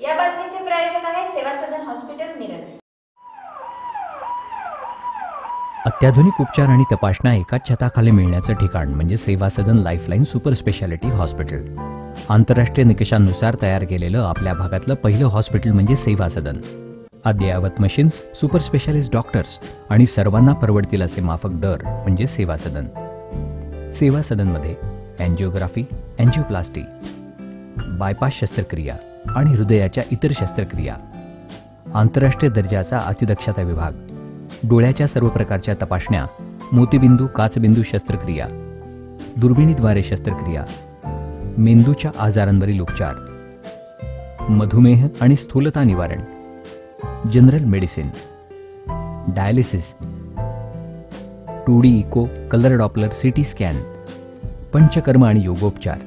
या बातमीचे प्रायोजक आहेत सेवा सदन हॉस्पिटल मिरज. अत्याधुनिक उपचार आणि तपासण्या एकाच छताखाली मिळण्याचं ठिकाण म्हणजे Seva Sadan lifeline super speciality hospital. आंतरराष्ट्रीय निकषांनुसार तयार केलेलं आपल्या भागातलं पहिलं हॉस्पिटल म्हणजे सेवा सदन अद्ययावत मशीन्स सुपर स्पेशालिस्ट डॉक्टर्स आणि सर्वांना परवडतील असे माफक दर म्हणजे सेवा सदन सेवा सदनमध्ये अँजिओग्राफी अँजिओप्लास्टी बायपास शस्त्रक्रिया आणि हृदयाच्या इतर शस्त्रक्रिया. आंतरराष्ट्रीय दर्जाचा अतिदक्षता विभाग. डोळ्याच्या सर्व प्रकारच्या तपासण्या मोतीबिंदू काचबिंदू शस्त्रक्रिया. दुर्बिणीद्वारे शस्त्रक्रिया. मेंदूच्या आजारांवरील उपचार. मधुमेह आणि स्थूलता निवारण. General medicine. Dialysis. Two D echo colour doppler CT scan. Panchakarma आणि योगोपचार.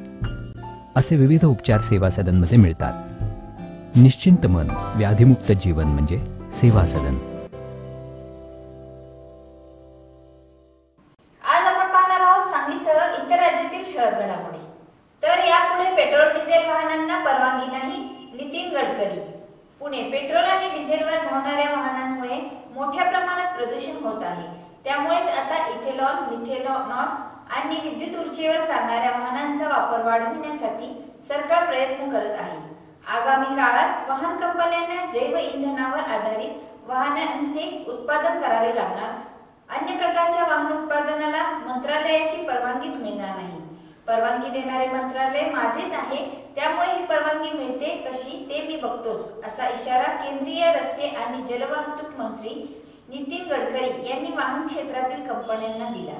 असे विविध उपचार सेवा सदनमध्ये मिळतात. निश्चिंत मन व्याधिमुक्त जीवन म्हणजे सेवा सदन. आज आपण पाहणार आहोत सांगलीसह इतर राज्यातील ठळक घडामोडी. तर यापुढे पेट्रोल डिझेल वाहनांना परवानगी नाही नितीन गडकरी. पुणे पेट्रोल आणि डिझेलवर धावणाऱ्या वाहनांमुळे मोठ्या प्रमाणात प्रदूषण होत आहे. त्यामुळेच आता इथेनॉल मिथेनॉल आणि विद्युत ऊर्जेवर चालणाऱ्या वाहनांचा वापर वाढविण्यासाठी सरकार प्रयत्न करत आहे. आगामी काळात वाहन कंपन्यांना जैव इंधनावर आधारित वाहनांचे उत्पादन करावे लागणार. अन्य प्रकारच्या वाहन उत्पादनाला मंत्रालयाची परवानगीच मिळणार नाही. परवानगी देणारे मंत्रालय माझेच आहे त्यामुळे ही परवानगी मिळते कशी ते मी बघतोच असा इशारा केंद्रीय रस्ते आणि जलवाहतूक मंत्री नितीन गडकरी यांनी वाहन क्षेत्रातील कंपन्यांना दिला.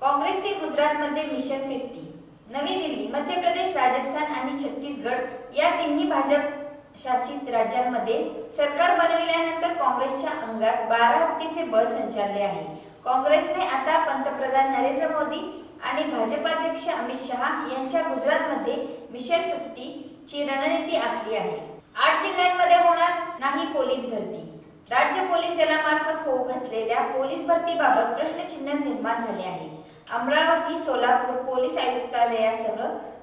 काँग्रेसचे गुजरातमध्ये मिशन फिफ्टी. नवी दिल्ली मध्य प्रदेश राजस्थान आणि छत्तीसगड या तिन्ही भाजप शासित राज्यांमध्ये सरकार बनविल्यानंतर काँग्रेसच्या अंगात बारा हत्तीचे बळ संचारले आहे. काँग्रेसने आता पंतप्रधान नरेंद्र मोदी आणि भाजपाध्यक्ष अमित शहा यांच्या गुजरातमध्ये मिशन फिफ्टी ची रणनीती आखली आहे. आठ जिल्ह्यांमध्ये होणार नाही पोलीस भरती. राज्य पोलीस दलामार्फत होऊ घातलेल्या पोलीस भरतीबाबत प्रश्नचिन्ह निर्माण झाले आहे. अमरावती सोलापूर पोलीस आयुक्तालयासह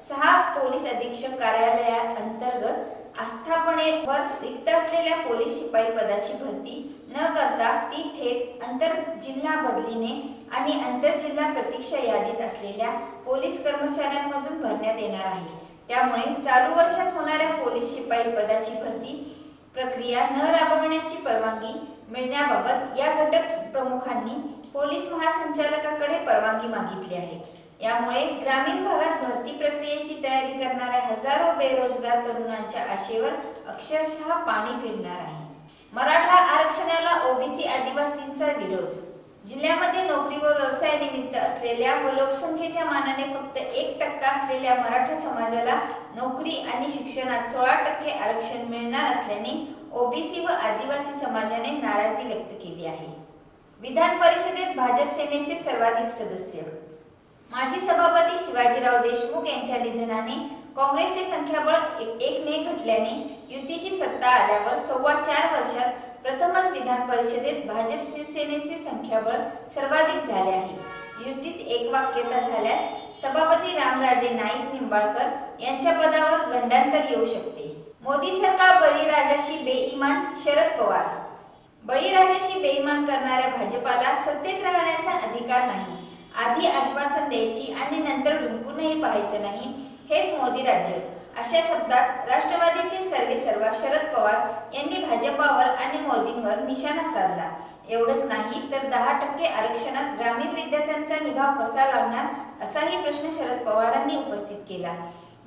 सहा पोलीस अधीक्षक कार्यालयाअंतर्गत आस्थापनेवर रिक्त असलेल्या पोलीस शिपाई पदाची भरती न करता ती थेट आंतर जिल्हा बदलीने आणि आंतरजिल्हा प्रतीक्षा यादीत असलेल्या पोलीस कर्मचाऱ्यांमधून भरण्यात येणार आहे. त्यामुळे चालू वर्षात होणाऱ्या पोलीस शिपाई पदाची भरती प्रक्रिया न राबवण्याची परवानगी मिळण्याबाबत या घटक प्रमुखांनी पोलीस महासंचालकाकडे परवानगी मागितली आहे. यामुळे ग्रामीण भागात भरती प्रक्रियेची तयारी करणाऱ्या हजारो बेरोजगार तरुणांच्या आशेवर अक्षरशः पाणी फिरणार आहे. मराठा आरक्षणाला ओबीसी आदिवासींचा विरोध. जिल्ह्यामध्ये नोकरी व व्यवसायानिमित्त असलेल्या व लोकसंख्येच्या मानाने फक्त एक टक्का असलेल्या मराठा समाजाला नोकरी आणि शिक्षणात सोळा टक्के आरक्षण मिळणार असल्याने ओबीसी व आदिवासी समाजाने नाराजी व्यक्त केली आहे. विधान परिषदेत भाजप सेनेचे सर्वाधिक सदस्य. माजी सभापती शिवाजीराव देशमुख यांच्या निधनाने काँग्रेसचे संख्याबळ एक- एकने घटल्याने युतीची सत्ता आल्यावर सव्वा चार वर्षात प्रथमच विधान परिषदेत भाजप शिवसेनेचे संख्याबळ सर्वाधिक झाले आहे. युतीत एकवाक्यता झाल्यास सभापती रामराजे नाईक निंबाळकर यांच्या पदावर गंडांतर येऊ शकते. मोदी सरकार बळीराजाशी बेईमान शरद पवार. बळीराजाशी बेईमान करणाऱ्या भाजपाला सत्तेत राहण्याचा अधिकार नाही. आधी आश्वासन द्यायची आणि नंतर डुंकूनही पाहायचं नाही हेच मोदी राज्य. अशा शब्दात राष्ट्रवादीचे सर्वे सर्वा शरद पवार यांनी भाजपावर आणि मोदींवर निशाणा साधला. एवढंच नाही तर दहा टक्के आरक्षणात ग्रामीण विद्यार्थ्यांचा निभाव कसा लागणार असाही प्रश्न शरद पवारांनी उपस्थित केला.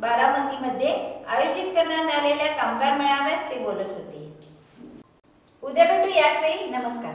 बारामतीमध्ये आयोजित करण्यात आलेल्या कामगार मेळाव्यात ते बोलत होते. उद्या भेटू याच वेळी नमस्कार.